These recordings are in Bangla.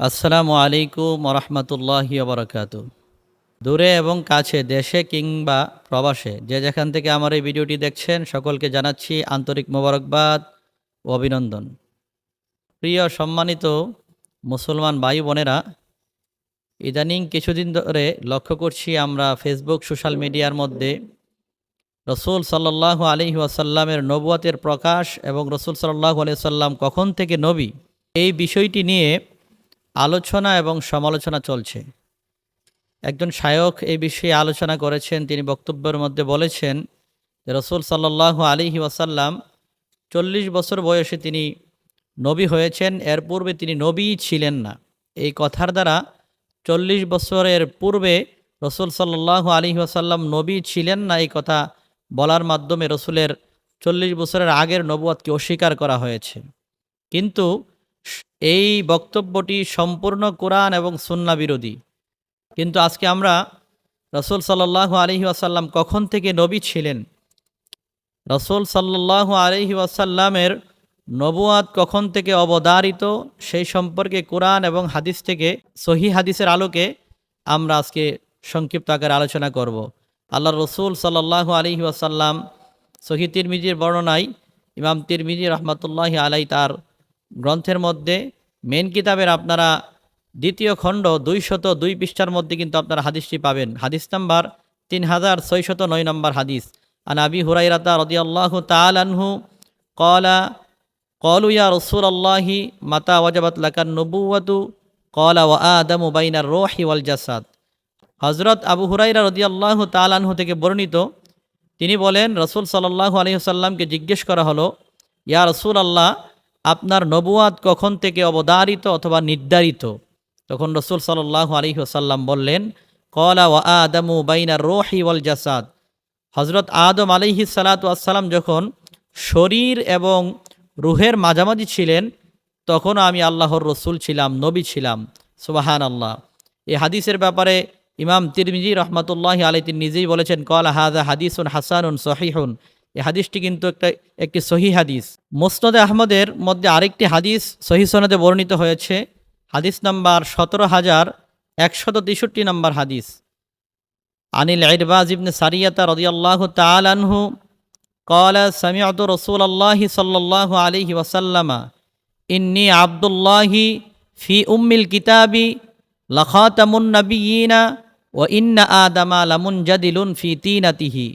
আসসালামু আলাইকুম রহমতুল্লাহি বরকাত দূরে এবং কাছে, দেশে কিংবা প্রবাসে, যে যেখান থেকে আমার এই ভিডিওটি দেখছেন, সকলকে জানাচ্ছি আন্তরিক মোবারকবাদ ও অভিনন্দন। প্রিয় সম্মানিত মুসলমান ভাই বোনেরা, ইদানিং কিছুদিন ধরে লক্ষ্য করছি আমরা ফেসবুক, সোশ্যাল মিডিয়ার মধ্যে রসুল সাল্লাহ আলি ওয়াসাল্লামের নবুয়াতের প্রকাশ এবং রসুল সাল্লাহ আলিয়া সাল্লাম কখন থেকে নবী, এই বিষয়টি নিয়ে আলোচনা এবং সমালোচনা চলছে। একজন শায়ক এই বিষয়ে আলোচনা করেছেন। তিনি বক্তব্যের মধ্যে বলেছেন রসুল সাল্লাহ আলী ওয়াসাল্লাম চল্লিশ বছর বয়সে তিনি নবী হয়েছেন। এর পূর্বে তিনি নবী ছিলেন না। এই কথার দ্বারা চল্লিশ বছরের পূর্বে রসুল সাল্লাহ আলী ওয়াসাল্লাম নবী ছিলেন না, এই কথা বলার মাধ্যমে রসুলের চল্লিশ বছরের আগের নবুয়াতকে অস্বীকার করা হয়েছে। কিন্তু এই বক্তব্যটি সম্পূর্ণ কোরআন এবং সুন্না বিরোধী। কিন্তু আজকে আমরা রসুল সাল্লাহ আলহি আসাল্লাম কখন থেকে নবী ছিলেন? রসুল সাল্লাহ আলহি আসাল্লামের নবুয়াদ কখন থেকে অবদারিত সেই সম্পর্কে কোরআন এবং হাদিস থেকে সহি হাদিসের আলোকে আমরা আজকে সংক্ষিপ্ত আকারে আলোচনা করব। আল্লাহ রসুল সাল্লাহ আলহি আসাল্লাম সহি তিরমিজির বর্ণনায় ইমাম তিরমিজি রহমতুল্লাহ আলাই তার গ্রন্থের মধ্যে মেন কিতাবের আপনারা দ্বিতীয় খণ্ড দুইশত দুই পৃষ্ঠার মধ্যে কিন্তু আপনারা হাদিসটি পাবেন। হাদিস নাম্বার তিন হাজার ছয়শত নয় নম্বর হাদিস। আন আবি হুরাইরাতা রদিয়াল্লাহ তালানহু কলা কলু ইয়া রসুল আল্লাহি মাতা ওয়াজাবাত লাকান নবুয়াতু কলা ওয়া আদম বাইনার রোহি ওয়াল জাসাদ। হজরত আবু হুরাইরা রদিয়াল্লাহ তালানহু থেকে বর্ণিত, তিনি বলেন, রসুল সাল্লাহ আলহিহাল্লামকে জিজ্ঞেস করা হলো, ইয়া রসুল আল্লাহ আপনার নবুয়াদ কখন থেকে অবদারিত অথবা নির্ধারিত? তখন রসুল সাল্লাহ আলী সাল্লাম বললেন কলা ওয়া আদমু বাইনা রোহি ওয়াল জাসাদ। হজরত আদম আলিহি সালাতাম যখন শরীর এবং রুহের মাঝামাঝি ছিলেন তখন আমি আল্লাহর রসুল ছিলাম, নবী ছিলাম। সুবাহান আল্লাহ এই হাদিসের ব্যাপারে ইমাম তিরমিজি রহমতুল্লাহ আলী তিনি নিজেই বলেছেন কল হাজা হাদিসুন হাসানুন সহিহুন। এই হাদিসটি কিন্তু একটা, একটি সহি হাদিস। মোসনদে আহমদের মধ্যে আরেকটি হাদিস সহি সনদে বর্ণিত হয়েছে। হাদিস নাম্বার সতেরো হাজার একশত তেষট্টি নম্বর হাদিস। আনিল আইরবাজ ইবনে সারিয়াতা রদিয়াল্লাহ তালানহু কলা সামিয়াত রসুল আল্লাহি সাল্লাহ আলিহি ওসাল্লামা ইন্নি আবদুল্লাহি ফি উম্মিল কিতাবি লখাতামুন ও ইন্না আদামা লামুন জাদিলুন ফি তিনাতিহি।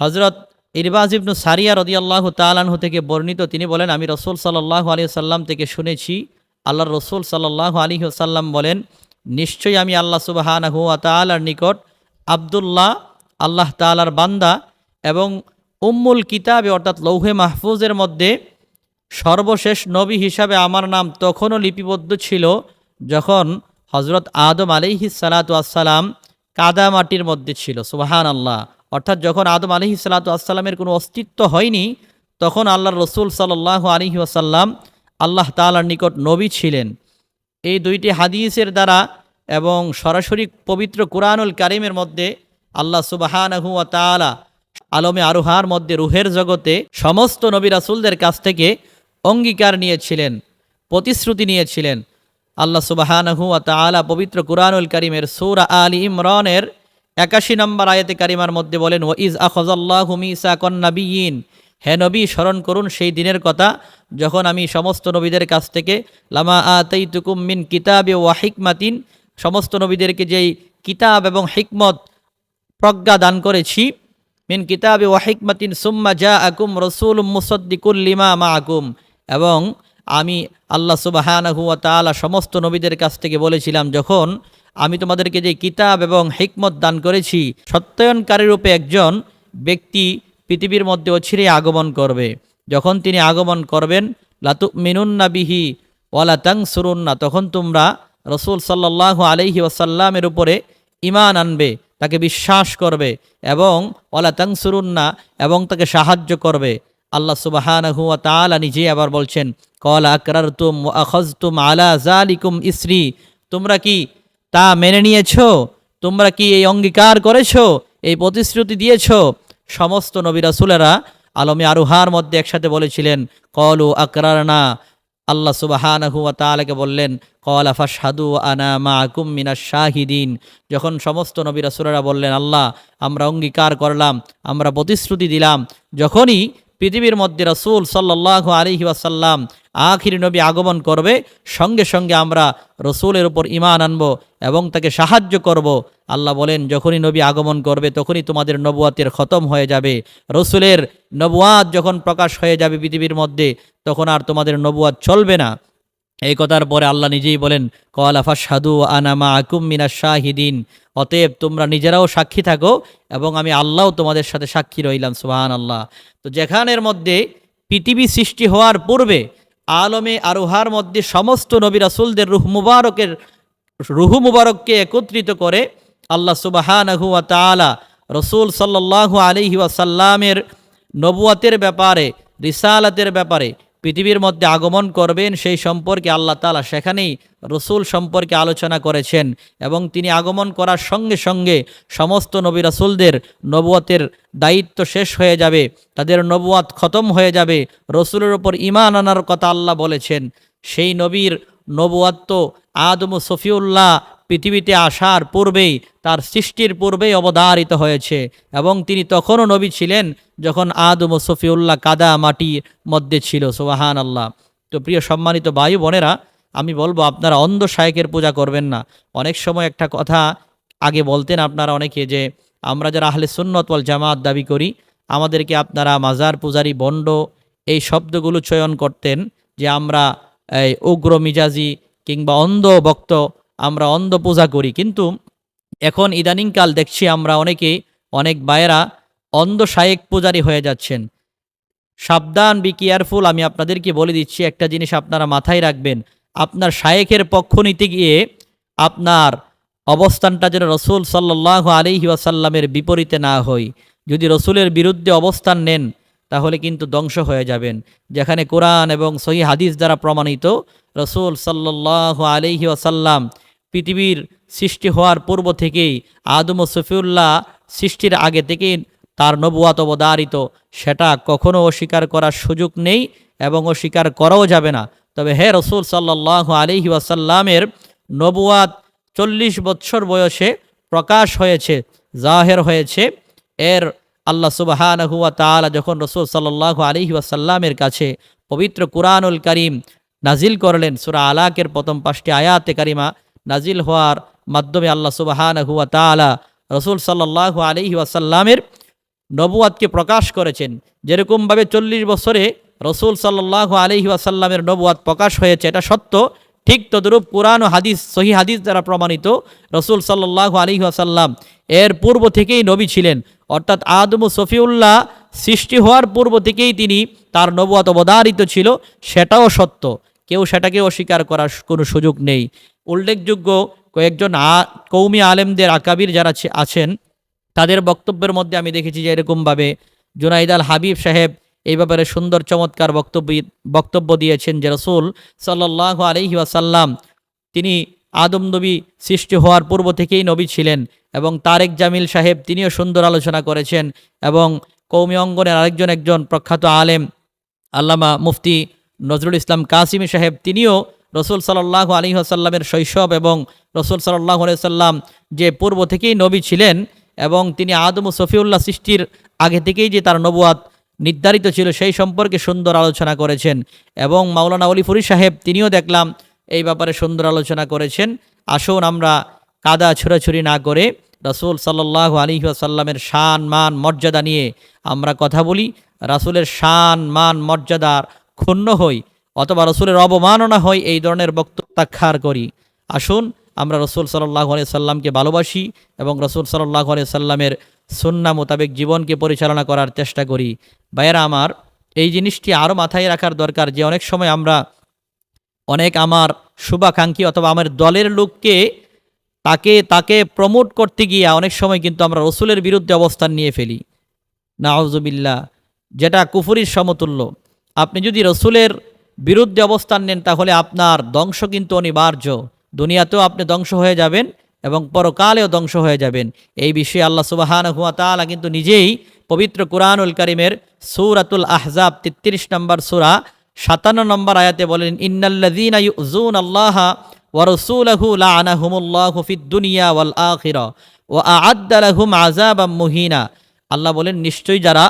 হজরত ইরবাজ ইবনু সারিয়া রদিয়াল্লাহ তালানহু থেকে বর্ণিত, তিনি বলেন, আমি রসুল সাল্লাহ আলী সাল্লাম থেকে শুনেছি, আল্লাহর রসুল সাল্লাহ আলী সাল্লাম বলেন, নিশ্চয়ই আমি আল্লাহ সুবাহানা হুয়া তালার নিকট আবদুল্লাহ, আল্লাহ তালার বান্দা এবং উম্মুল কিতাবে, অর্থাৎ লৌহে মাহফুজের মধ্যে সর্বশেষ নবী হিসাবে আমার নাম তখনও লিপিবদ্ধ ছিল যখন হজরত আদম আলিহি সালাতাম কাদা মাটির মধ্যে ছিল। সুবাহান আল্লাহ অর্থাৎ যখন আদম আলহি সাল্লাতামের কোনো অস্তিত্ব হয়নি, তখন আল্লাহর রসুল সাল্লাহ আলহি আসাল্লাম আল্লাহ তালার নিকট নবী ছিলেন। এই দুইটি হাদিসের দ্বারা এবং সরাসরি পবিত্র কুরআনুল কারিমের মধ্যে আল্লাহ সুবাহানহু তালা আলমে আরোহার মধ্যে রুহের জগতে সমস্ত নবী রাসুলদের কাছ থেকে অঙ্গীকার নিয়েছিলেন, প্রতিশ্রুতি নিয়েছিলেন। আল্লাহ সুবাহানহু তালা পবিত্র কুরআনুল করিমের সৌরা আলী ইমরানের একাশি নম্বর আয়াতে কারিমার মধ্যে বলেন ও ইজ আখজাল্লাহ হুমিসা কন্নাবিয়িন হে নবী, স্মরণ করুন সেই দিনের কথা, যখন আমি সমস্ত নবীদের কাছ থেকে, লামা আতাই তুকুম মিন কিতাবে ওয়া হিকমাতিন, সমস্ত নবীদেরকে যেই কিতাব এবং হিকমত প্রজ্ঞা দান করেছি, মিন কিতাবে ওয়া হিকমাতিন সুম্মা জা আকুম রসুল মুসদ্দিকুল্লিমা মা আকুম এবং আমি আল্লাহ সুবাহানহু তালা সমস্ত নবীদের কাছ থেকে বলেছিলাম, যখন আমি তোমাদেরকে যে কিতাব এবং হিকমত দান করেছি, সত্যায়নকারী রূপে একজন ব্যক্তি পৃথিবীর মধ্যে অছিরে আগমন করবে। যখন তিনি আগমন করবেন লাতু মিনুন্না বিহি ওয়ালা তাং সুরুন্না তখন তোমরা রসুল সাল্লাহ আলহি ওয়াসাল্লামের উপরে ইমান আনবে, তাকে বিশ্বাস করবে এবং ওয়ালা তাং সুরুন্না এবং তাকে সাহায্য করবে। আল্লাহ সুবাহানহু তালা নিজে আবার বলছেন, কল আকরার তুম আখজ তুম আলা জালিকুম ইসরি। তোমরা কি তা মেনে নিয়েছ? তোমরা কি এই অঙ্গীকার করেছ? এই প্রতিশ্রুতি দিয়েছ? সমস্ত নবী রাসুলেরা আলমে আরুহার মধ্যে একসাথে বলেছিলেন, কলু আকরারনা। আল্লাহ সুবাহানহু তালাকে বললেন, কলা ফাসাদু আনা মা আকুম মিনা শাহিদিন। যখন সমস্ত নবী রাসুলেরা বললেন, আল্লাহ, আমরা অঙ্গীকার করলাম, আমরা প্রতিশ্রুতি দিলাম। যখনই পৃথিবীর মধ্যে রসুল সাল্লাহ আলহি ওয়াসাল্লাম আখির নবী আগমন করবে, সঙ্গে সঙ্গে আমরা রসুলের উপর ইমান আনব এবং তাকে সাহায্য করব। আল্লাহ বলেন, যখনই নবী আগমন করবে, তখনই তোমাদের নবুয়াতের খতম হয়ে যাবে। রসুলের নবুয়াত যখন প্রকাশ হয়ে যাবে পৃথিবীর মধ্যে, তখন আর তোমাদের নবুয়াত চলবে না। এই কথার পরে আল্লাহ নিজেই বলেন কলাফা সাধু আনামা আকুম মিনা শাহিদিন। অতএব তোমরা নিজেরাও সাক্ষী থাকো এবং আমি আল্লাহও তোমাদের সাথে সাক্ষী রইলাম সুবাহান আল্লাহ তো যেখানের মধ্যে পৃথিবী সৃষ্টি হওয়ার পূর্বে আলমে আরোহার মধ্যে সমস্ত নবী রাসুলদের রুহ মুবারকের, রুহু মুবারককে একত্রিত করে আল্লাহ সুবাহানহু তালা রসুল সাল্লাহ আলহি ওয়াসাল্লামের নবুয়াতের ব্যাপারে, রিসালাতের ব্যাপারে পৃথিবীর মধ্যে আগমন করবেন, সেই সম্পর্কে আল্লাহ তালা সেখানেই রসুল সম্পর্কে আলোচনা করেছেন এবং তিনি আগমন করার সঙ্গে সঙ্গে সমস্ত নবী রাসুলদের নবুয়াতের দায়িত্ব শেষ হয়ে যাবে, তাদের নবুয়াত খতম হয়ে যাবে, রসুলের ওপর ইমান আনার কথা আল্লাহ বলেছেন। সেই নবীর নবুয়াত তো আদম সফিউল্লাহ পৃথিবীতে আসার পূর্বেই, তার সৃষ্টির পূর্বেই অবধারিত হয়েছে এবং তিনি তখনও নবী ছিলেন যখন আদম সফিউল্লাহ কাদা মাটির মধ্যে ছিল। সোহান আল্লাহ তো প্রিয় সম্মানিত বায়ু বোনেরা, আমি বলব আপনারা অন্ধ শায়কের পূজা করবেন না। অনেক সময় একটা কথা আগে বলতেন আপনারা অনেকে যে, আমরা যারা আহলে সুন্নত ওয়াল জামাত দাবি করি, আমাদেরকে আপনারা মাজার পূজারি বন্ড এই শব্দগুলো চয়ন করতেন যে আমরা এই উগ্র মিজাজি কিংবা অন্ধ ভক্ত আমরা অন্ধ পূজা করি, কিন্তু এখন ইদানিংকাল দেখছি আমরা অনেকে, অনেক বায়েরা অন্ধ শায়েক পূজারি হয়ে যাচ্ছেন। সাবধান বি কেয়ারফুল আমি আপনাদেরকে বলে দিচ্ছি একটা জিনিস আপনারা মাথায় রাখবেন। আপনার শায়েকের পক্ষ নিতে গিয়ে আপনার অবস্থানটা যেন রসুল সাল্লাহ আলিহি ওয়াসাল্লামের বিপরীতে না হয়। যদি রসুলের বিরুদ্ধে অবস্থান নেন, তাহলে কিন্তু ধ্বংস হয়ে যাবেন। যেখানে কোরআন এবং সহি হাদিস দ্বারা প্রমাণিত, রসুল সাল্লাহ আলিহি ওয়াসাল্লাম পৃথিবীর সৃষ্টি হওয়ার পূর্ব থেকেই আদম সফিউল্লাহ সৃষ্টির আগে থেকেই তার নবুয়াত অবদারিত সেটা কখনো অস্বীকার করার সুযোগ নেই এবং অস্বীকার করাও যাবে না। তবে হে রসুল সাল্লাহ আলিহি ওয়াসাল্লামের নবুয়াত চল্লিশ বৎসর বয়সে প্রকাশ হয়েছে, জাহের হয়েছে। এর আল্লাহ সুবাহানহুয়া তালা যখন রসুল সাল্লাহ আলিহি ওয়াসাল্লামের কাছে পবিত্র কুরআনুল করিম নাজিল করলেন, সুরা আলাকের প্রথম পাঁচটি আয়াতে কারিমা নাজিল হওয়ার মাধ্যমে আল্লাহ সুবাহানহুয়া তালা রসুল সাল্লাহ আলিহি ওয়াসাল্লামের নবুয়াতকে প্রকাশ করেছেন। যেরকমভাবে চল্লিশ বছরে রসুল সাল্লাহ আলহি আসাল্লামের নবুয়াত প্রকাশ হয়েছে, এটা সত্য। ঠিক তদরূপ কোরআন ও হাদিস সহি হাদিস দ্বারা প্রমাণিত রসুল সাল্লাহ আলহি আসাল্লাম এর পূর্ব থেকেই নবী ছিলেন। অর্থাৎ আদম সফিউল্লাহ সৃষ্টি হওয়ার পূর্ব থেকেই তিনি তার নবুয়াত অবধারিত ছিল, সেটাও সত্য। কেউ সেটাকে অস্বীকার করার কোনো সুযোগ নেই। উল্লেখযোগ্য কয়েকজন আ, কৌমি আলেমদের আকাবির যারা আছেন, তাদের বক্তব্যের মধ্যে আমি দেখেছি যে এরকমভাবে জুনাইদ আল হাবিব সাহেব এই ব্যাপারে সুন্দর চমৎকার বক্তব্য বক্তব্য দিয়েছেন যে রসুল সাল্লাহ আলহি আসাল্লাম তিনি আদম নবী সৃষ্টি হওয়ার পূর্ব থেকেই নবী ছিলেন এবং তারেক জামিল সাহেব তিনিও সুন্দর আলোচনা করেছেন এবং কৌমি অঙ্গনের আরেকজন, একজন প্রখ্যাত আলেম, আল্লামা মুফতি নজরুল ইসলাম কাসিমি সাহেব, তিনিও রসুল সাল্লাহ আলী আসাল্লামের শৈশব এবং রসুল সাল্লাহ সাল্লাম যে পূর্ব থেকেই নবী ছিলেন এবং তিনি আদম সফিউল্লাহ সৃষ্টির আগে থেকেই যে তার নবুয়াত নির্ধারিত ছিল, সেই সম্পর্কে সুন্দর আলোচনা করেছেন এবং মাওলানা অলিফুরি সাহেব, তিনিও দেখলাম এই ব্যাপারে সুন্দর আলোচনা করেছেন। আসুন আমরা কাদা ছুড়াছুরি না করে রসুল সাল্লাহ আলী আসাল্লামের শান, মান, মর্যাদা নিয়ে আমরা কথা বলি। রাসুলের শান, মান, মর্যাদার ক্ষুণ্ণ হই অথবা রসুলের অবমাননা হয় এই ধরনের বক্তব্য প্রত্যাখ্যার করি। আসুন, আমরা রসুল সাল্লাহ সাল্লামকে ভালোবাসি এবং রসুল সাল্লাহ সাল্লামের সুন্না মোতাবেক জীবনকে পরিচালনা করার চেষ্টা করি। ভাইয়েরা আমার, এই জিনিসটি আরও মাথায় রাখার দরকার যে অনেক সময় আমরা অনেক আমার শুভাকাঙ্ক্ষী অথবা আমার দলের লোককে তাকে তাকে প্রমোট করতে গিয়ে অনেক সময় কিন্তু আমরা রসুলের বিরুদ্ধে অবস্থান নিয়ে ফেলি। নাউজুবিল্লা যেটা কুফুরির সমতুল্য। আপনি যদি রসুলের বিরুদ্ধে অবস্থান নেন, তাহলে আপনার ধ্বংস কিন্তু অনিবার্য। দুনিয়াতেও আপনি ধ্বংস হয়ে যাবেন এবং পরকালেও ধ্বংস হয়ে যাবেন। এই বিষয়ে আল্লাহ সুবাহান হুয়া তালা কিন্তু নিজেই পবিত্র কুরআনুল করিমের সুরাতুল আহজাব তেত্রিশ নম্বর সুরা, সাতান্ন নম্বর আয়াতে বলেন ইন্নাল্লাদিন ইউজুন আল্লাহ ওয়ারসুলহু লানাহুমুল্লাহ ফিদ দুনিয়া ওয়াল আখিরা ওয়া আআদ্দালাহুম আযাবাম মুহিনা। আল্লাহ বলেন, নিশ্চয়ই যারা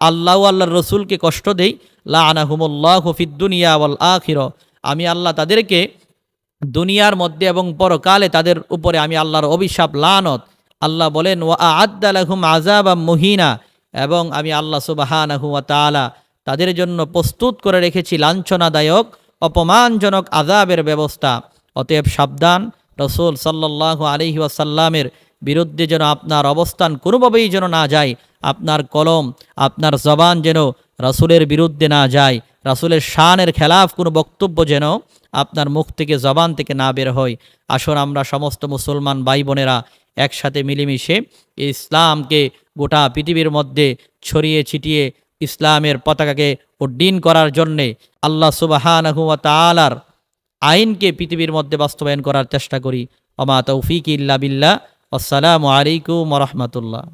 আল্লাহ আল্লাহর রসুলকে কষ্ট দেয় লাআনাহুমুল্লাহু ফিদ দুনিয়া ওয়াল আখিরা। আমি আল্লাহ তাদেরকে দুনিয়ার মধ্যে এবং পরকালে তাদের উপরে আমি আল্লাহর অভিশাপ, লানত, আল্লাহ বলেন, ওয়া আদালাহুম আজাবা মুহিনা। এবং আমি আল্লাহ সুবাহানাহু তাদের জন্য প্রস্তুত করে রেখেছি লাঞ্ছনাদায়ক, অপমানজনক আজাবের ব্যবস্থা। অতএব সাবধান, রসুল সাল্লাল্লাহু আলাইহি ওয়াসাল্লামের বিরুদ্ধে যেন আপনার অবস্থান কোনোভাবেই যেন না যায়। আপনার কলম, আপনার জবান যেন রাসূলের বিরুদ্ধে না যায়, রাসূলের শানের খেলাফ কোনো বক্তব্য যেন আপনার মুখ থেকে, জবান থেকে না বের হয়। আসুন আমরা সমস্ত মুসলমান ভাই বোনেরা একসাথে মিলেমিশে ইসলামকে গোটা পৃথিবীর মধ্যে ছড়িয়ে ছিটিয়ে ইসলামের পতাকাকে উড্ডীন করার জন্যে আল্লাহ সুবাহানহু ওয়া আইনকে পৃথিবীর মধ্যে বাস্তবায়ন করার চেষ্টা করি। অমা তৌফিক ইল্লা বিল্লাহ। আসসালামু আলাইকুম রহমতুল্লাহ।